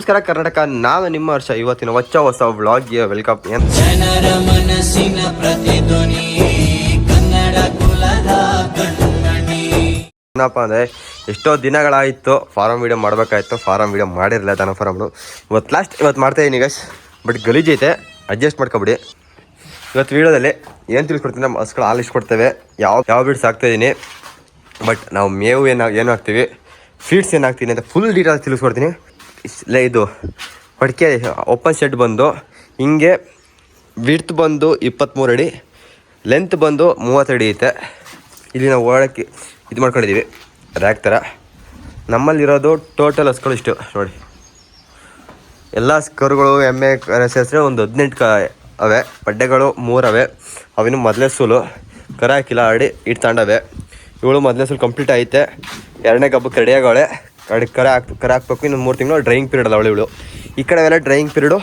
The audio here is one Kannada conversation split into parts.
ನಮಸ್ಕಾರ ಕರ್ನಾಟಕ. ನಾನು ನಿಮ್ಮ ವರ್ಷ ಇವತ್ತಿನ ಹೊಚ್ಚ ಹೊಸ ವ್ಲಾಗ್ಗೆ ವೆಲ್ಕಮ್. ಜನರ ಮನಸ್ಸಿನ ಪ್ರತಿಧ್ವನಿ ಕನ್ನಡ ಕುಲದ ಏನಪ್ಪ ಅಂದರೆ ಎಷ್ಟೋ ದಿನಗಳಾಯಿತು ಫಾರಮ್ ವೀಡಿಯೋ ಮಾಡಬೇಕಾಯ್ತು. ಫಾರಮ್ ವೀಡಿಯೋ ಮಾಡಿರಲಿಲ್ಲ ದನ ಫಾರಮ್ನು ಇವತ್ತು ಲಾಸ್ಟ್ ಇವತ್ತು ಮಾಡ್ತಾ ಇದ್ದೀನಿ ಗಸ್ ಬಟ್ ಗಲೀಜೈತೆ ಅಡ್ಜಸ್ಟ್ ಮಾಡ್ಕೊಬಿಡಿ. ಇವತ್ತು ವೀಡಿಯೋದಲ್ಲಿ ಏನು ತಿಳ್ಕೊಡ್ತೀನಿ ನಮ್ಮ ಹಸ್ಗಳು ಹಾಲು ಕೊಡ್ತೇವೆ ಯಾವ ಯಾವ ಬೀಡ್ಸ್ ಹಾಕ್ತಾಯಿದ್ದೀನಿ ಬಟ್ ನಾವು ಮೇವು ಏನು ಏನು ಹಾಕ್ತೀವಿ? ಫೀಡ್ಸ್ ಏನು ಹಾಕ್ತೀನಿ ಅಂತ ಫುಲ್ ಡೀಟೇಲ್ಸ್ ತಿಳಿಸ್ಕೊಡ್ತೀನಿ. ಇದು ಹೊಡಿಕೆ ಓಪನ್ ಶೆಡ್ ಬಂದು, ಹಿಂಗೆ ವಿಡ್ತ್ ಬಂದು ಇಪ್ಪತ್ತ್ಮೂರು ಅಡಿ ಲೆಂತ್ ಬಂದು ಮೂವತ್ತು ಅಡಿ ಐತೆ. ಇಲ್ಲಿ ನಾವು ಓಡೋಕ್ಕೆ ಇದು ಮಾಡ್ಕೊಂಡಿದ್ದೀವಿ ರ್ಯಾಕ್ ಥರ. ನಮ್ಮಲ್ಲಿರೋದು ಟೋಟಲ್ ಹಸ್ಗಳು ಇಷ್ಟು, ನೋಡಿ. ಎಲ್ಲ ಕರುಗಳು ಎಮ್ಮೆ ಸೇರಿಸಿದ್ರೆ ಒಂದು ಹದಿನೆಂಟು ಕ, ಅವೆ. ಬಡ್ಡೆಗಳು ಮೂರವೆ ಅವಿನ ಮೊದಲೇ ಸೂಲು. ಕರ ಹಾಕಿಲ್ಲ ಆಡಿ ಇಟ್ಟು ತಗೊಂಡವೆ ಇವಳು ಮೊದಲನೇ ಸೂಲು ಕಂಪ್ಲೀಟ್ ಐತೆ. ಎರಡನೇ ಕಬ್ಬು ರೆಡಿ ಆಗವಳೆ ಕಡೆ ಕರೆ ಹಾಕ್ ಕರೆ ಹಾಕ್ಬೇಕು, ಇನ್ನೊಂದು ಮೂರು ತಿಂಗಳು ಡ್ರೈಯಿಂಗ್ ಪೀರಿಯಡ್ ಅಲ್ಲ ಅವಳು ಇವಳು. ಈ ಕಡೆ ಅವೆಲ್ಲ ಡ್ರೈಯಿಂಗ್ ಪೀರಿಯಡು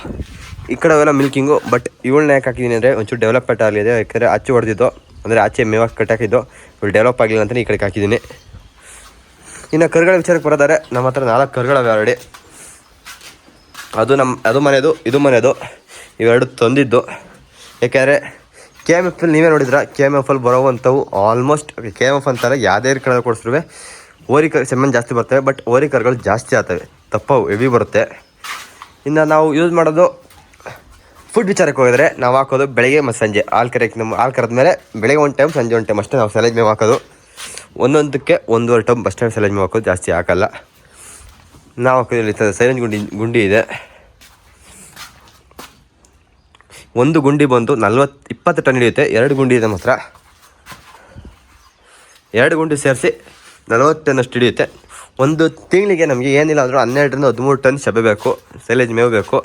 ಈ ಕಡೆ ಅವೆಲ್ಲ ಮಿಲ್ಕಿಂಗು ಬಟ್ ಇವಳನ್ನ ಯಾಕೆ ಹಾಕಿದ್ದೀನಿ ಅಂದರೆ ಒಂಚೂರು ಡೆವಲಪ್ಮೆಂಟ್ ಆಗಲಿದೆ. ಯಾಕೆಂದರೆ ಆಚೆ ಹೊಡೆದಿದ್ದು, ಅಂದರೆ ಆಚೆ ಮೇವಾಗಿ ಕಟ್ಟಾಕಿದ್ದು ಇವಳು ಡೆವಲಪ್ ಆಗಲಿಲ್ಲ ಅಂತಲೇ ಈ ಕಡೆಗೆ ಹಾಕಿದ್ದೀನಿ ಇನ್ನು ಕರುಗಳ ವಿಚಾರಕ್ಕೆ ಬರೋದಾರೆ, ನಮ್ಮ ಹತ್ರ ನಾಲ್ಕು ಕರುಗಳವೆ ಆಲ್ರೆಡಿ ಅದು ನಮ್ಮ ಅದು ಮನೆಯದು ಇದು ಮನೆಯದು ಇವೆರಡು ತಂದಿದ್ದು. ಯಾಕೆಂದರೆ ಕೆ ಎಂ ಎಫ್ ನೀವೇ ನೋಡಿದ್ರೆ ಕೆ ಎಂ ಎಫ್ ಅಲ್ಲಿ ಬರೋವಂಥವು ಆಲ್ಮೋಸ್ಟ್ ಕೆ ಎಂ ಎಫ್ ಅಂತಾರೆ, ಯಾವುದೇ ಕಡೆ ಕೊಡಿಸಿರುವೆ. ಓರಿ ಕರ್ ಸೆಮೆನ್ ಜಾಸ್ತಿ ಬರ್ತವೆ ಬಟ್ ಓರಿ ಕರುಗಳು ಜಾಸ್ತಿ ಆಗ್ತವೆ. ತಪ್ಪವು, ಹೆವಿ ಬರುತ್ತೆ. ಇನ್ನು ನಾವು ಯೂಸ್ ಮಾಡೋದು ಫುಡ್ ವಿಚಾರಕ್ಕೆ ಹೋಗಿದ್ರೆ ನಾವು ಹಾಕೋದು ಬೆಳಗ್ಗೆ ಮತ್ತು ಸಂಜೆ. ಹಾಲು ಕರೆಯಕ್ಕೆ ನಮ್ಮ ಹಾಲು ಕರೆದ ಮೇಲೆ ಬೆಳಗ್ಗೆ ಒಂದು ಟೈಮ್ ಸಂಜೆ ಒಂದು ಟೈಮ್ ಅಷ್ಟೇ ನಾವು ಸೆಲೆಜ್ ಮೇವು ಹಾಕೋದು. ಒಂದೊಂದಕ್ಕೆ ಒಂದೂವರೆ ಟೈಮ್ ಅಷ್ಟೇ ಸಲೇಜ್ ಮೇವು ಹಾಕೋದು, ಜಾಸ್ತಿ ಹಾಕಲ್ಲ. ನಾವು ಹಾಕೋದ್ರಲ್ಲಿ ಸೈಲೆಂಟ್ ಗುಂಡಿ ಗುಂಡಿ ಇದೆ. ಒಂದು ಗುಂಡಿ ಬಂದು ನಲ್ವತ್ತು ಇಪ್ಪತ್ತು ಟನ್ ಹಿಡಿಯುತ್ತೆ. ಎರಡು ಗುಂಡಿ ಇದೆ ಮಾತ್ರ. ಎರಡು ಗುಂಡಿ ಸೇರಿಸಿ ನಲವತ್ತು ಟನ್ನಷ್ಟು ಹಿಡಿಯುತ್ತೆ. ಒಂದು ತಿಂಗಳಿಗೆ ನಮಗೆ ಏನಿಲ್ಲ ಅಂದರೂ ಹನ್ನೆರಡರಿಂದ ಹದಿಮೂರು ಟನ್ ಸೆಬೆ ಬೇಕು ಸೈಲೇಜ್ ಮೇವು ಬೇಕು.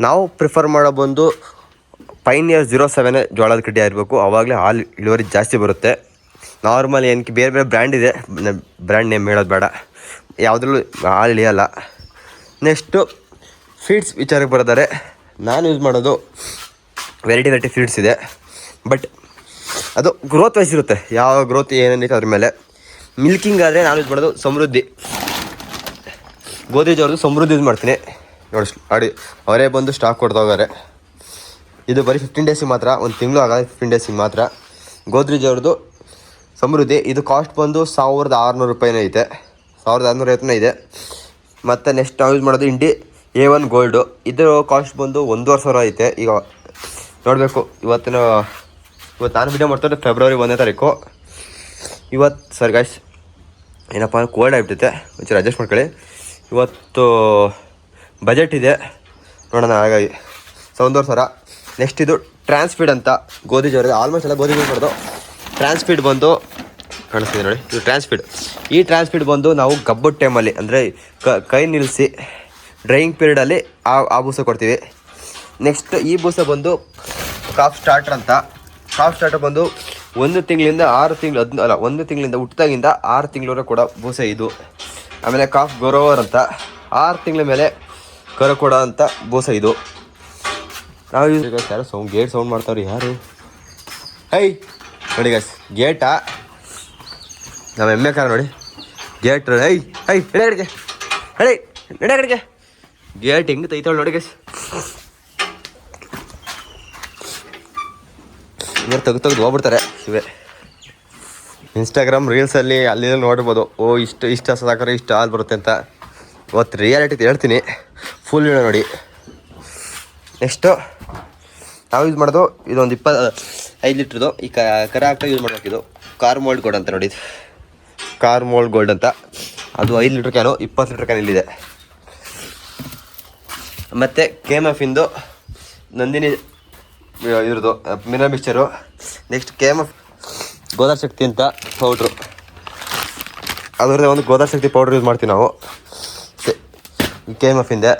ನಾವು ಪ್ರಿಫರ್ ಮಾಡೋ ಬಂದು ಪೈನಿಯರ್ ಜೀರೋ ಸೆವೆನ್ ಜೋಳದ ಕಡ್ಡಿ ಆಗಿರಬೇಕು. ಆವಾಗಲೇ ಹಾಲು ಇಳುವರಿ ಜಾಸ್ತಿ ಬರುತ್ತೆ. ನಾರ್ಮಲ್ ಏನಕ್ಕೆ ಬೇರೆ ಬೇರೆ ಬ್ರ್ಯಾಂಡ್ ಇದೆ. ಬ್ರ್ಯಾಂಡ್ ನೇಮ್ ಹೇಳೋದು ಬೇಡ. ಯಾವುದ್ರಲ್ಲೂ ಹಾಲು ಇಳಿಯೋಲ್ಲ. ನೆಕ್ಸ್ಟು ಫೀಡ್ಸ್ ವಿಚಾರಕ್ಕೆ ಬರೋದಾರೆ ನಾನು ಯೂಸ್ ಮಾಡೋದು ವೆರೈಟಿ ವೆರೈಟಿ ಫೀಡ್ಸ್ ಇದೆ. ಬಟ್ ಅದು ಗ್ರೋತ್ ವೈಸ್ ಇರುತ್ತೆ. ಯಾವ ಗ್ರೋತ್ ಏನೇನಿದೆ ಅದ್ರ ಮೇಲೆ. ಮಿಲ್ಕಿಂಗ್ ಆದರೆ ನಾನು ಯೂಸ್ ಮಾಡೋದು ಸಮೃದ್ಧಿ. ಗೋದ್ರೇಜ್ ಅವ್ರದ್ದು ಸಮೃದ್ಧಿ ಯೂಸ್ ಮಾಡ್ತೀನಿ. ನೋಡಿ ಅಡಿ ಅವರೇ ಬಂದು ಸ್ಟಾಕ್ ಕೊಡ್ತಾ ಹೋಗಾರೆ ಇದು ಬರೀ ಫಿಫ್ಟೀನ್ ಡೇಸಿಗೆ ಮಾತ್ರ, ಒಂದು ತಿಂಗಳು ಆಗಲ್ಲ ಫಿಫ್ಟೀನ್ ಡೇಸಿಗೆ ಮಾತ್ರ. ಗೋದ್ರೇಜ್ ಅವ್ರದ್ದು ಸಮೃದ್ಧಿ. ಇದು ಕಾಸ್ಟ್ ಬಂದು ಸಾವಿರದ ಆರುನೂರು ರೂಪಾಯಿನೇ ಐತೆ. ಸಾವಿರದ ಆರುನೂರ ಐವತ್ತನೇ ಇದೆ. ಮತ್ತು ನೆಕ್ಸ್ಟ್ ನಾವು ಯೂಸ್ ಮಾಡೋದು ಇಂಡಿ ಎ ಒನ್ ಗೋಲ್ಡು ಇದರ ಕಾಸ್ಟ್ ಬಂದು ಒಂದೂವರೆ ಸಾವಿರ ಐತೆ. ಈಗ ನೋಡಬೇಕು, ಇವತ್ತಿನ, ಇವತ್ತು ನಾನು ವಿಡಿಯೋ ಮಾಡ್ತಾರೆ ಫೆಬ್ರವರಿ ಒಂದನೇ ತಾರೀಕು. ಇವತ್ತು ಸರ್ ಗಾಯ್ಸ್ ಏನಪ್ಪ ಕೋಲ್ಡ್ ಆಗಿಬಿಟ್ಟೈತೆ ಒಂಚೂರು ಅಡ್ಜಸ್ಟ್ ಮಾಡ್ಕೊಳ್ಳಿ. ಇವತ್ತು ಬಜೆಟ್ ಇದೆ. ನೋಡೋಣ ಹಾಗಾಗಿ. ಸೊ ಸರ ಸಾವಿರ ನೆಕ್ಸ್ಟ್ ಇದು ಟ್ರಾನ್ಸ್ಫೀಡ್ ಅಂತ. ಗೋಧಿ ಜೋರ ಆಲ್ಮೋಸ್ಟ್ ಎಲ್ಲ ಗೋಧಿ ಜೋರು ಬರೋದು. ಟ್ರಾನ್ಸ್ಫೀಡ್ ಬಂದು ಕಾಣಿಸ್ತಿದೆ ನೋಡಿ. ಇದು ಟ್ರಾನ್ಸ್ಫೀಡ್ ಈ ಟ್ರಾನ್ಸ್ಫೀಡ್ ಬಂದು ನಾವು ಗಬ್ಬು ಟೈಮಲ್ಲಿ ಅಂದರೆ ಕೈ ನಿಲ್ಲಿಸಿ ಡ್ರೈಯಿಂಗ್ ಪೀರಿಯಡಲ್ಲಿ ಆ ಆ ಬೂಸ ಕೊಡ್ತೀವಿ. ನೆಕ್ಸ್ಟ್ ಈ ಬೂಸ ಬಂದು ಕಾಫ್ ಸ್ಟಾರ್ಟರ್ ಅಂತ. ಕಾಫ್ ಸ್ಟಾರ್ಟರ್ ಬಂದು ಒಂದು ತಿಂಗಳಿಂದ ಆರು ತಿಂಗಳು ಹದಿನ, ಅಲ್ಲ, ಒಂದು ತಿಂಗಳಿಂದ ಹುಟ್ಟಿದಾಗಿಂದ ಆರು ತಿಂಗಳವರೆಗೆ ಕೂಡ ಬೂಸೆ ಇದು. ಆಮೇಲೆ ಕಾಫ್ ಗೊರೋವರ್ ಅಂತ. ಆರು ತಿಂಗಳ ಮೇಲೆ ಕರ ಕೊಡೋ ಅಂತ ಬೂಸ ಇದು. ನಾವು ಯಾರು ಸೌಂಡ್, ಗೇಟ್ ಸೌಂಡ್ ಮಾಡ್ತಾವ್ರಿ ಯಾರು? ಹೈ! ನೋಡಿ ಗಸ್ ಗೇಟಾ. ನಮ್ಮ ಎಮ್ಮೆ ಕಾರ ನೋಡಿ. ಗೇಟ್ ಹೈ ಹೈ, ನಡೆ ಹೇಳಿ ನಡೆ ಗೇಟ್ ಹೆಂಗೆ ತೈತಾಳು ನೋಡಿ ಗಸ್ ಇವರು ತೆಗ್ದು ತೆಗ್ದು ಹೋಗ್ಬಿಡ್ತಾರೆ. ಇವೇ ಇನ್ಸ್ಟಾಗ್ರಾಮ್ ರೀಲ್ಸಲ್ಲಿ ಅಲ್ಲಿ ನೋಡ್ಬೋದು. ಓ, ಇಷ್ಟು ಇಷ್ಟು ಹಸದ್ ಹಾಕರೆ ಇಷ್ಟು ಹಾಲು ಬರುತ್ತೆ ಅಂತ. ಇವತ್ತು ರಿಯಾಲಿಟಿ ಹೇಳ್ತೀನಿ. ಫುಲ್ ವಿಡಿಯೋ ನೋಡಿ. ನೆಕ್ಸ್ಟು ನಾವು ಯೂಸ್ ಮಾಡೋದು ಇದೊಂದು ಇಪ್ಪ ಐದು ಲೀಟ್ರದು. ಈ ಕರ ಹಾಕ್ತಾ ಯೂಸ್ ಮಾಡಬೇಕಿದು ಕಾರ್ ಮೋಲ್ಡ್ ಗೋಲ್ಡ್ ಅಂತ ನೋಡಿ. ಕಾರ್ ಮೋಲ್ಡ್ ಗೋಲ್ಡ್ ಅಂತ. ಅದು ಐದು ಲೀಟ್ರ್ ಕ್ಯಾನು ಇಪ್ಪತ್ತು ಲೀಟ್ರ್ ಕ್ಯಾನ್ ಇಲ್ಲಿದೆ. ಮತ್ತು ಕೆ ಎಂ ಇಂದು ನಂದಿನಿ ಇದ್ರದ್ದು Mina mixture next K M F ಗೋದಾರ್ Shakti ಅಂತ ಪೌಡ್ರು. ಅದರದ್ದೇ ಒಂದು ಗೋದಾರ್ ಶಕ್ತಿ ಪೌಡ್ರ್ ಯೂಸ್ ಮಾಡ್ತೀವಿ ನಾವು. ಕೆ ಎಂ ಇಂದೆ.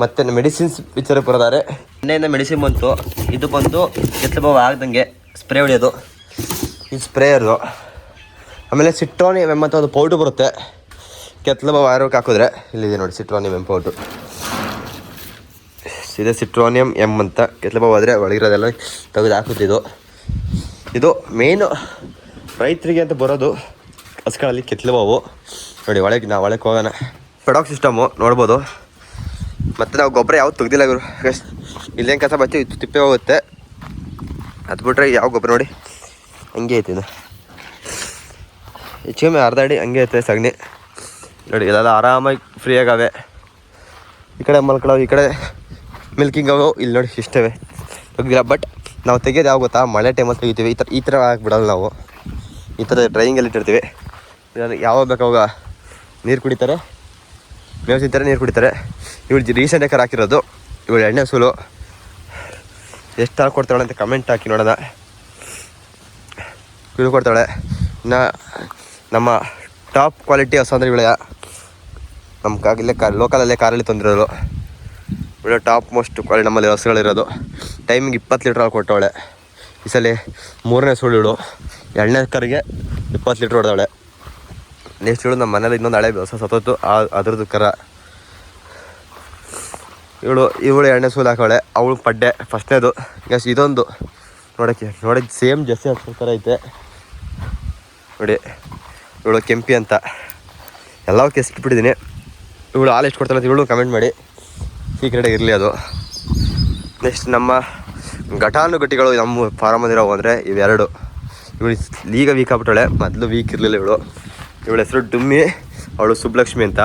ಮತ್ತು ಮೆಡಿಸಿನ್ಸ್ ಪಿಚ್ಚರ್ ಬರೋದಾರೆ ಎಣ್ಣೆಯಿಂದ ಮೆಡಿಸಿನ್ ಬಂತು. ಇದು ಬಂದು ಕೆತ್ತಲು ಬಾವು ಆಗ್ದಂಗೆ ಸ್ಪ್ರೇ ಹೊಡೆಯೋದು. ಇದು ಇರೋದು ಆಮೇಲೆ ಸಿಟ್ರೋನಿ ಅಂತ ಒಂದು ಪೌಡ್ರ್ ಬರುತ್ತೆ. ಕೆತ್ತಲು ಬಾವು ಆರೋಗ್ಯಕ್ಕೆ ಹಾಕಿದ್ರೆ. ಇಲ್ಲಿದೆ ನೋಡಿ ಸಿಟ್ರೋನಿಯಂ ಎಂ ಪೌಡ್ರು. ಇದೆ ಸಿಟ್ರೋನಿಯಂ ಎಂ ಅಂತ. ಕೆತ್ತಲು ಬಾವು ಆದರೆ ಒಳಗಿರೋದೆಲ್ಲ ತೆಗೆದು ಹಾಕುತ್ತಿದ್ದು ಇದು ಮೇಯ್ನು ರೈತರಿಗೆ ಅಂತ ಬರೋದು ಹಸ್ಗಳಲ್ಲಿ ಕೆತ್ತಲ ಬಾವು. ನೋಡಿ, ಒಳಗೆ ನಾವು ಒಳಗೆ ಹೋಗೋಣ. ಪೆಡಾಕ್ ಸಿಸ್ಟಮು, ನೋಡ್ಬೋದು. ಮತ್ತು ನಾವು ಗೊಬ್ಬರ ಯಾವ್ದು ತೆಗ್ದಿಲ್ಲ ಗುರು. ಇಲ್ಲೇನು ಕಸ ಬರ್ತೀವಿ ಇದು ತಿಪ್ಪೆ ಹೋಗುತ್ತೆ. ಅದು ಬಿಟ್ರೆ ಯಾವ ಗೊಬ್ಬರ ನೋಡಿ. ಹಂಗೆ ಐತೆ ಇದು. ಹೆಚ್ಚು ಕಮ್ಮಿ ಅರ್ಧ ಅಡಿ ಹಂಗೆ ಐತೆ ಸಗಣಿ. ನೋಡಿ ಇಲ್ಲೆಲ್ಲ ಆರಾಮಾಗಿ ಫ್ರೀಯಾಗವೆ ಈ ಕಡೆ ಮಲ್ಕೊಳ್ಳೋ ಈ ಕಡೆ ಮಿಲ್ಕಿಂಗ್ ಅವು ಇಲ್ಲಿ ನೋಡಿ, ಇಷ್ಟವೇ. ತೆಗ್ದಿಲ್ಲ ಬಟ್ ನಾವು ತೆಗೆಯೋದು ಯಾವ ಗೊತ್ತಾ? ಮಳೆ ಟೈಮಲ್ಲಿ ತೆಗಿತೀವಿ. ಈ ಥರ ಈ ಥರ ಹಾಕ್ಬಿಡಲ್ಲ ನಾವು. ಈ ಥರ ಡ್ರೈಯಿಂಗಲ್ಲಿ ಇಟ್ಟಿರ್ತೀವಿ. ಯಾವಾಗ ಬೇಕು ಅವಾಗ ನೀರು ಕುಡಿತಾರೆ. ಮೇವು ತಿಂತಾರೆ ನೀರು ಕುಡಿತಾರೆ. ಇವಳು ರೀಸೆಂಟ್ ಎಕರ್ ಹಾಕಿರೋದು. ಇವಳು ಎಣ್ಣೆ ಸೂಲು. ಎಷ್ಟು ಹಾಕಿ ಕೊಡ್ತಾಳೆ ಅಂತ ಕಮೆಂಟ್ ಹಾಕಿ ನೋಡೋಣ. ಇವಳು ಕೊಡ್ತಾಳೆ. ಇನ್ನು ನಮ್ಮ ಟಾಪ್ ಕ್ವಾಲಿಟಿ ಹಸು ಅಂದರೆ ಇವಳೆಯ ನಮ್ಮ ಕಾ ಇಲ್ಲೇ ಕಾ ಲೋಕಲಲ್ಲೇ ಕಾರಲ್ಲಿ ತಂದಿರೋದು. ಇವಳು ಟಾಪ್ ಮೋಸ್ಟ್ ಕ್ವಾಲಿಟಿ ನಮ್ಮಲ್ಲಿ ಹಸುಗಳಿರೋದು. ಟೈಮಿಗೆ ಇಪ್ಪತ್ತು ಲೀಟ್ರ್ ಹಾಲು ಕೊಟ್ಟವಳೆ. ಈ ಸಲ ಮೂರನೇ ಸುಳ್ಳು ಎರಡನೇ ಕರಿಗೆ ಇಪ್ಪತ್ತು ಲೀಟ್ರ್ ಹೊಡೆದವಳೆ. ನೆಕ್ಸ್ಟ್ ಇವಳು ನಮ್ಮ ಮನೇಲಿ ಇನ್ನೊಂದು ಹಳೆ ಹೊಸ ಸತ್ತೋತು ಆ, ಅದ್ರದ್ದು ಕರ. ಇವಳು ಇವಳು ಎರಡನೇ ಸೂಲ್ ಹಾಕೋಳೆ ಅವಳು ಪಡ್ಡೆ, ಫಸ್ಟ್ನೇದು. ಈಗ ಇದೊಂದು. ನೋಡೋಕ್ಕೆ ನೋಡೋಕ್ಕೆ ಸೇಮ್ ಜಸ್ಸಿ ಹಾಕೋ ಥರ ಐತೆ. ನೋಡಿ, ಇವಳು ಕೆಂಪಿ ಅಂತ. ಎಲ್ಲವೂ ಕೆಸ್ಬಿಟ್ಟಿದ್ದೀನಿ ಇವಳು ಹಾಲು ಎಷ್ಟು ಕೊಡ್ತಾಳೆ ಇವಳು ಕಮೆಂಟ್ ಮಾಡಿ. ಸೀಕ್ರೆಟಾಗಿ ಇರಲಿ ಅದು. ನೆಕ್ಸ್ಟ್ ನಮ್ಮ ಘಟಾನುಘಟಿಗಳು ನಮ್ಮ ಫಾರಮಲ್ಲಿರೋವು ಅಂದರೆ ಇವೆರಡು. ಇವಳು ಈಗ ವೀಕ್ ಆಗ್ಬಿಟ್ಟಾಳೆ, ಮೊದಲು ವೀಕ್ ಇರಲಿಲ್ಲ ಇವಳು. ಇವಳ ಹೆಸರು ಡುಮ್ಮಿ, ಅವಳು ಸುಬ್ಲಕ್ಷ್ಮಿ ಅಂತ.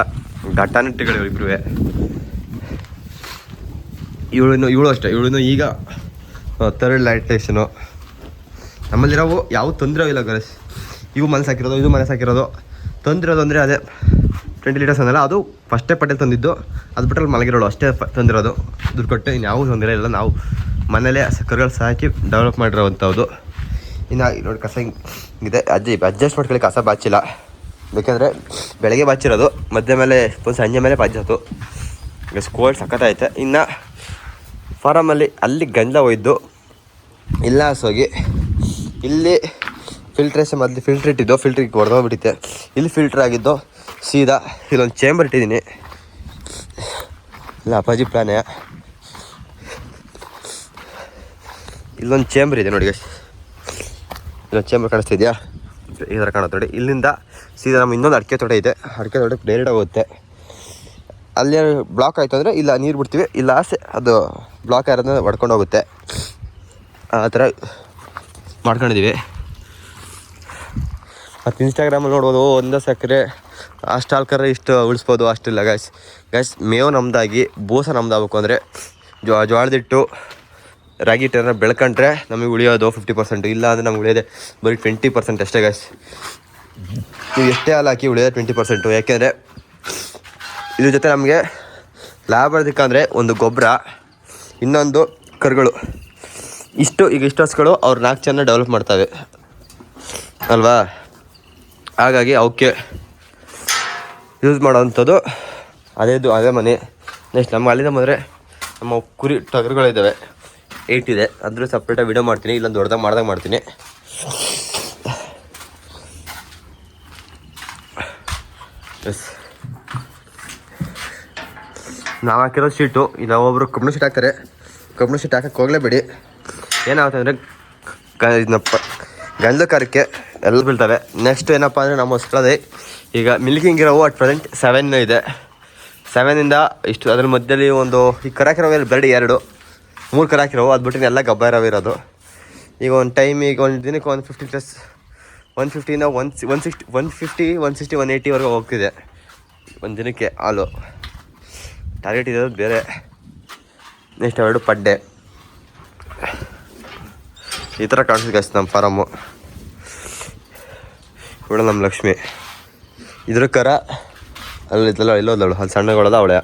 ಘಟಾನುಟ್ಟಿಗಳು ಇವರಿಬ್ರು ಇವಳು ಇವಳು ಅಷ್ಟೇ ಇವಳು ಈಗ ಥರ್ಡ್ ಲೈಟೇಷನು ನಮ್ಮಲ್ಲಿರೋವು ಯಾವ ತೊಂದರೆ ಇಲ್ಲ ಗರಸ್ ಇವು ಮನಸ್ಸಾಕಿರೋದು ಇದು ಮನಸ್ಸಾಕಿರೋದು ತೊಂದರೆ ಅದು ಅಂದರೆ ಅದೇ. ಟ್ವೆಂಟಿ ಲೀಟರ್ಸ್ ಅಂದಲ್ಲ, ಅದು ಫಸ್ಟೇ ಪಟೇಲ್ ತಂದಿದ್ದು. ಅದು ಬಿಟ್ಟರೆ ಮಲಗಿರೋಳು, ಅಷ್ಟೇ ತಂದಿರೋದು. ದುಡ್ಡು ಕೊಟ್ಟು ಇನ್ನು ಯಾವ ತೊಂದರೆ ಇಲ್ಲ. ನಾವು ಮನೇಲೇ ಸಕ್ಕರೆಗಳು ಸಾಕಿ ಡೆವಲಪ್ ಮಾಡಿರೋವಂಥದ್ದು ಇನ್ನು ನೋಡಿ ಕಸ ಹಿಂಗಿದೆ ಅಜ್ಜಿ ಅಡ್ಜಸ್ಟ್ ಮಾಡ್ಕೊಳ್ಳಿ ಕಸ ಬಾಚಿಲ್ಲ. ಬೇಕಂದರೆ ಬೆಳಗ್ಗೆ ಬಾಚಿರೋದು, ಮಧ್ಯ ಮೇಲೆ ಒಂದು ಸಂಜೆ ಮೇಲೆ ಬಾಚೋದು ಈಗ ಸ್ಕೋಲ್ಡ್ ಸಖತ್ತೈತೆ ಇನ್ನು ಫಾರಮಲ್ಲಿ ಅಲ್ಲಿ ಗಂಧ ಒಯ್ದು, ಇಲ್ಲ ಸೋಗಿ, ಇಲ್ಲಿ ಫಿಲ್ಟ್ರೇಷನ್ ಮೊದಲು ಫಿಲ್ಟ್ರ್ ಇಟ್ಟಿದ್ದು ಫಿಲ್ಟ್ರಿಗೆ ಹೊಡೆದೋಗ್ಬಿಟ್ಟಿತ್ತೆ ಇಲ್ಲಿ ಫಿಲ್ಟ್ರ್ ಆಗಿದ್ದು ಸೀದಾ ಇಲ್ಲೊಂದು ಚೇಂಬರ್ ಇಟ್ಟಿದ್ದೀನಿ. ಇಲ್ಲ, ಅಪ್ಪಾಜಿ ಪ್ಲಾನೇ ಇಲ್ಲೊಂದು ಚೇಂಬರ್ ಇದೆ ನೋಡಿ. ಇಲ್ಲೊಂದು ಚೇಂಬರ್ ಕಾಣಿಸ್ತಾ ಇದೆಯಾ ಈ ಥರ ಕಾಣುತ್ತೆ ನೋಡಿ. ಇಲ್ಲಿಂದ ಸೀದಾ ನಮ್ಮ ಇನ್ನೊಂದು ಅಡಿಕೆ ತೋಟ ಇದೆ. ಅಡಿಕೆ ತೋಟಕ್ಕೆ ಡೈರೆಕ್ಟ್ ಹೋಗುತ್ತೆ. ಅಲ್ಲಿ ಬ್ಲಾಕ್ ಆಯಿತು ಅಂದರೆ ಇಲ್ಲ ನೀರು ಬಿಡ್ತೀವಿ. ಇಲ್ಲ ಆಸೆ, ಅದು ಬ್ಲಾಕ್ ಆಗಿರೋದನ್ನ ಹೊಡ್ಕೊಂಡು ಹೋಗುತ್ತೆ. ಆ ಥರ ಮಾಡ್ಕೊಂಡಿದ್ದೀವಿ ಮತ್ತು ಇನ್ಸ್ಟಾಗ್ರಾಮಲ್ಲಿ ನೋಡ್ಬೋದು, ಒಂದು ಸಕ್ಕರೆ ಅಷ್ಟು ಹಾಲ್ಕರ ಇಷ್ಟು ಉಳಿಸ್ಬೋದು ಅಷ್ಟಿಲ್ಲ ಗ್ಯಾಸ್ ಗ್ಯಾಸ್ ಮೇವು ನಮ್ಮದಾಗಿ ಬೂಸ ನಮ್ದಾಗಬೇಕು ಅಂದರೆ ಜೋ, ಜೋಳದಿಟ್ಟು ರಾಗಿ ಹಿಟ್ಟನ್ನು ಬೆಳ್ಕೊಂಡ್ರೆ ನಮಗೆ ಉಳಿಯೋದು ಫಿಫ್ಟಿ ಪರ್ಸೆಂಟ್ ಇಲ್ಲ ಅಂದರೆ ನಮ್ಗೆ ಉಳಿಯೋದೆ ಬರೀ ಟ್ವೆಂಟಿ ಪರ್ಸೆಂಟ್ ಅಷ್ಟೇ ಗ್ಯಾಸ್ ನೀವು ಎಷ್ಟೇ ಹಾಲು ಹಾಕಿ ಉಳಿಯೋದು ಟ್ವೆಂಟಿ ಪರ್ಸೆಂಟು ಯಾಕೆಂದರೆ ಇದ್ರ ಜೊತೆ ನಮಗೆ ಲಾಭ ಬರೋದಕ್ಕಂದರೆ ಒಂದು ಗೊಬ್ಬರ, ಇನ್ನೊಂದು ಕರುಗಳು. ಇಷ್ಟು, ಈಗ ಇಷ್ಟು ಹಸುಗಳು ಅವ್ರು ನಾಲ್ಕು ಚೆನ್ನಾಗಿ ಡೆವಲಪ್ ಮಾಡ್ತವೆ ಅಲ್ವಾ? ಹಾಗಾಗಿ ಅವಕ್ಕೆ ಯೂಸ್ ಮಾಡೋವಂಥದ್ದು. ಅದೇದು ಅದೇ ಮನೆ. ನೆಕ್ಸ್ಟ್ ನಮ್ಗೆ ಅಲ್ಲಿಂದ ಬಂದರೆ ನಮ್ಮ ಕುರಿ ಟಗರುಗಳಿದ್ದಾವೆ. ಏಯ್ಟ್ ಇದೆ. ಅದ್ರ ಸಪ್ರೇಟಾಗಿ ವಿಡಿಯೋ ಮಾಡ್ತೀನಿ. ಇಲ್ಲೊಂದು ದೊಡ್ಡದಾಗ ಮಾಡ್ದಾಗ ಮಾಡ್ತೀನಿ. ಎಸ್ ನಾವು ಹಾಕಿರೋ ಶೀಟು ಇಲ್ಲ ಒಬ್ಬರು ಕಬ್ಬಿಣ ಶೀಟ್ ಹಾಕ್ತಾರೆ. ಕಬ್ಬಿಣ ಶೀಟ್ ಹಾಕಕ್ಕೆ ಹೋಗಲೇಬೇಡಿ. ಏನಾಗುತ್ತೆ ಅಂದರೆ ಗ ಇದನ್ನಪ್ಪ ಎಲ್ಲ ಬೀಳ್ತವೆ. ನೆಕ್ಸ್ಟ್ ಏನಪ್ಪ ಅಂದರೆ ನಮ್ಮ ಹೊಸ್ಕೊಳ್ಳೋದೇ ಈಗ ಮಿಲ್ಕಿಂಗ್ ಇರೋವು ಅಟ್ ಪ್ರೆಸೆಂಟ್? ಸೆವೆನ್ ಇದೆ. ಸೆವೆನಿಂದ ಇಷ್ಟು, ಅದ್ರ ಮಧ್ಯದಲ್ಲಿ ಒಂದು, ಈ ಕರಾಕಿರೋ ಬೆರಡು, ಎರಡು. ಮೂರು ಕರಾಕಿರೋವು, ಅದು ಬಿಟ್ಟು ಎಲ್ಲ ಗಬ್ಬರವ್ ಇರೋದು ಈಗ ಒಂದು ಟೈಮ್ ಈಗ ಒಂದು ದಿನಕ್ಕೆ ಒಂದು ಫಿಫ್ಟಿ ಪ್ಲಸ್ ಒನ್ ಫಿಫ್ಟಿಯಿಂದ one C one sixty one fifty one sixty one ಏಯ್ಟಿವರೆಗೂ ಹೋಗ್ತಿದೆ. ಒಂದು ದಿನಕ್ಕೆ ಹಾಲು. ಟಾರ್ಗೆಟ್ ಇರೋದು ಬೇರೆ. ನೆಕ್ಸ್ಟ್ ಎರಡು ಪಡ್ಡೆ ಈ ಥರ ಕಾಣಿಸ್ತು ನಮ್ಮ ಫಾರಮ್ಮು ಇವಳು ನಮ್ಮ ಲಕ್ಷ್ಮಿ. ಇದ್ರ ಕರ, ಅಲ್ಲಿ ಇದ್ದಲ್ಲ ಅಲ್ಲಿ ಸಣ್ಣಗಳದ ಅವಳೆ.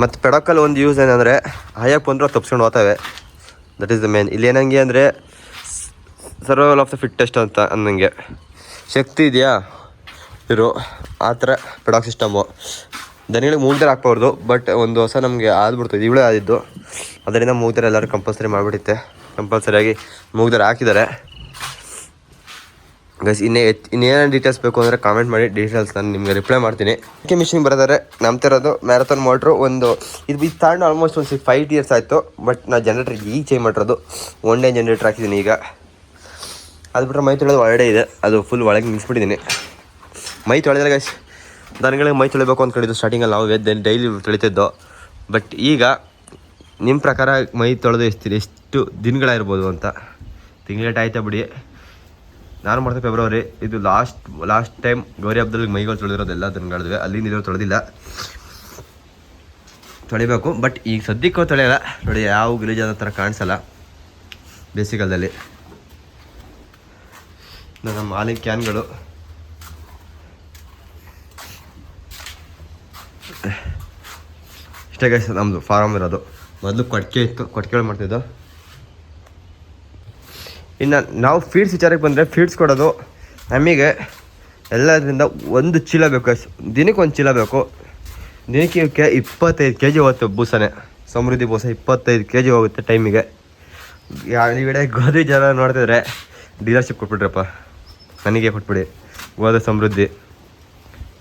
ಮತ್ತು ಪೆಡಕಲ್ಲಿ ಒಂದು ಯೂಸ್ ಏನಂದರೆ ಹಾಯಕ್ಕೆ ಬಂದರೂ ತಪ್ಸ್ಕೊಂಡು ಹೋಗ್ತವೆ. ದಟ್ ಈಸ್ ದ ಮೇನ್ ಇಲ್ಲಿ ಏನಂಗೆ ಅಂದರೆ ಸರ್ವೈವಲ್ ಆಫ್ ದ ಫಿಟ್ಟೆಸ್ಟ್ ಅಂತ ಅನ್ನಂಗೆ. ಶಕ್ತಿ ಇದೆಯಾ? ಇರು. ಆ ಥರ ಪೆಡಾಕ್ ಸಿಸ್ಟಮು ದನಿಗಳಿಗೆ ಥರ ಹಾಕ್ಬಾರ್ದು ಬಟ್ ಒಂದು ಹೊಸ ನಮಗೆ ಆದ್ಬಿಡ್ತು. ಇವಳೇ ಆದಿದ್ದು. ಅದರಿಂದ ಮೂಗ್ದಾರ ಎಲ್ಲರೂ ಕಂಪಲ್ಸರಿ ಮಾಡಿಬಿಡುತ್ತೆ ಕಂಪಲ್ಸರಿಯಾಗಿ ಮೂಗ್ದಾರ ಹಾಕಿದ್ದಾರೆ. ಗೈಸ್ ಇನ್ನೇ ಇನ್ನೇನೇನು ಡೀಟೇಲ್ಸ್ ಬೇಕು ಅಂದರೆ ಕಾಮೆಂಟ್ ಮಾಡಿ ಡೀಟೇಲ್ಸ್ ನಾನು ನಿಮಗೆ ರಿಪ್ಲೈ ಮಾಡ್ತೀನಿ. ಕೆ ಮಿಷಿನ್ ಬರೋದಾರೆ ನಮ್ಮ ಮ್ಯಾರಥಾನ್ ಮೋಟ್ರು ಒಂದು ಇದು ಇದು ತಗೊಂಡು ಆಲ್ಮೋಸ್ಟ್ ಒಂದು ಸಿಕ್ಸ್ ಫೈವ್ ಇಯರ್ಸ್ ಆಯಿತು ಬಟ್ ನಾನು ಜನರೇಟರ್ ಈಗ ಚೇಂಜ್ ಮಾಡಿರೋದು ಒನ್ ಡೇ ಜನರೇಟರ್ ಹಾಕಿದ್ದೀನಿ ಈಗ. ಅದು ಬಿಟ್ಟರೆ ಮೈ ತೊಳೆದು ಒಳಗಡೆ ಇದೆ, ಅದು ಫುಲ್ ಒಳಗೆ ನಿಲ್ಸ್ಬಿಟ್ಟಿದ್ದೀನಿ. ಮೈ ತೊಳೆದ್ರೆ ಗೈಸ್ ದನಗಳಿಗೆ ಮೈ ತೊಳಿಬೇಕು ಅಂದ್ಕೊಂಡಿದ್ದು ಸ್ಟಾರ್ಟಿಂಗಲ್ಲಿ ನಾವು ಡೈಲಿ ತೊಳಿತಿದ್ದು. ಬಟ್ ಈಗ ನಿಮ್ಮ ಪ್ರಕಾರ ಮೈ ತೊಳೆದು ಎಷ್ಟು ಎಷ್ಟು ದಿನಗಳಾಗಿರ್ಬೋದು ಅಂತ. ತಿಂಗಳೇಟ್ ಆಯ್ತಾ ಬಿಡಿ. ನಾನು ಮಾಡಿದೆ ಫೆಬ್ರವರಿ, ಇದು ಲಾಸ್ಟ್ ಲಾಸ್ಟ್ ಟೈಮ್ ಗೌರಿ ಹಬ್ಬದಲ್ಲಿ ಮೈಗಳು ತೊಳೆದಿರೋದು ಎಲ್ಲ ದನಗಳಿದ್ವಿ ಅಲ್ಲಿಂದ ಇರೋ ತೊಳೆದಿಲ್ಲ. ತೊಳಿಬೇಕು. ಬಟ್ ಈಗ ಸದ್ಯಕ್ಕೂ ತೊಳೆಯಲ್ಲ. ನೋಡಿ, ಯಾವ ಗಲೀಜಾದ ಥರ ಕಾಣಿಸಲ್ಲ. ಬೇಸಿಗೆಲ್ದಲ್ಲಿ ನಮ್ಮ ಹಾಲಿನ ಕ್ಯಾನ್ಗಳು. ಇಷ್ಟೇ ಗೈಸ್ ನಮ್ಮದು ಫಾರಮ್ ಇರೋದು. ಮೊದಲು ಕೊಟ್ಟಿಗೆ ಇತ್ತು ಕೊಟ್ಟಿಗೆಗಳು ಮಾಡ್ತಿದ್ದೋ? ಇನ್ನು ನಾವು ಫೀಡ್ಸ್ ವಿಚಾರಕ್ಕೆ ಬಂದರೆ ಫೀಡ್ಸ್ ಕೊಡೋದು ನಮಗೆ ಎಲ್ಲದರಿಂದ ಒಂದು ಚೀಲ ಬೇಕು. ದಿನಕ್ಕೆ ಒಂದು ಚೀಲ ಬೇಕು. ದಿನಕ್ಕೆ ಇಪ್ಪತ್ತೈದು ಕೆ ಜಿ ಹೋಗುತ್ತೆ ಬೂಸನೆ. ಸಮೃದ್ಧಿ ಬೂಸ ಇಪ್ಪತ್ತೈದು ಕೆ ಜಿ ಹೋಗುತ್ತೆ ಟೈಮಿಗೆ. ಈ ವಿಡಿಯೋ ಗೋಧಿ ಜನ ನೋಡ್ತಿದ್ರೆ ಡೀಲರ್ಶಿಪ್ ಕೊಟ್ಬಿಡ್ರಪ್ಪ ನನಗೆ ಕೊಟ್ಬಿಡಿ. ಗೋಧಿ ಸಮೃದ್ಧಿ.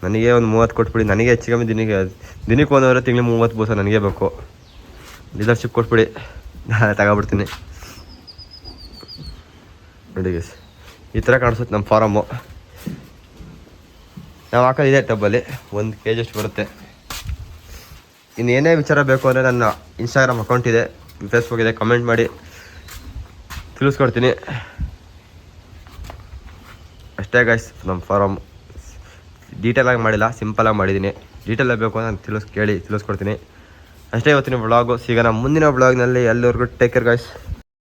ನನಗೆ ಒಂದು ಮೂವತ್ತು ಕೊಟ್ಬಿಡಿ. ನನಗೆ ಹೆಚ್ಚು ಕಮ್ಮಿ ದಿನಕ್ಕೆ ದಿನಕ್ಕೆ ಒಂದೂವರೆ ತಿಂಗಳು ಮೂವತ್ತು ಬೂಸ ನನಗೆ ಬೇಕು. ಡೀಲರ್ಶಿಪ್ ಕೊಟ್ಬಿಡಿ. ನಾನು ತಗೊಬಿಡ್ತೀನಿ. ನೋಡಿ. ಈ ಥರ ಕಾಣಿಸುತ್ತೆ ನಮ್ಮ ಫಾರಮ್ಮು ನಾವು ಹಾಕೋದು ಇದೆ ಟಬ್ಬಲ್ಲಿ ಒಂದು ಕೆ ಅಷ್ಟು ಬರುತ್ತೆ. ಇನ್ನು ಏನೇ ವಿಚಾರ ಬೇಕು ಅಂದರೆ ನನ್ನ ಇನ್ಸ್ಟಾಗ್ರಾಮ್ ಅಕೌಂಟ್ ಇದೆ ಫೇಸ್ಬುಕ್ ಇದೆ ಕಮೆಂಟ್ ಮಾಡಿ. ತಿಳಿಸ್ಕೊಡ್ತೀನಿ. ಅಷ್ಟೇ ಗಾಯ್ಸ್ ನಮ್ಮ ಫಾರಮ್. ಡೀಟೇಲಾಗಿ ಮಾಡಿಲ್ಲ ಸಿಂಪಲಾಗಿ ಮಾಡಿದ್ದೀನಿ. ಡೀಟೇಲಾಗಿ ಬೇಕು ಅಂತ ನಾನು ತಿಳಿಸ್, ಕೇಳಿ ತಿಳಿಸ್ಕೊಡ್ತೀನಿ. ಅಷ್ಟೇ ಇವತ್ತಿನ ಬ್ಲಾಗು ಸಿಗೋಣ ಮುಂದಿನ ಬ್ಲಾಗ್ನಲ್ಲಿ ಎಲ್ಲರಿಗೂ ಟೇಕ್ ಕೇರ್ ಗಾಯ್ಸ್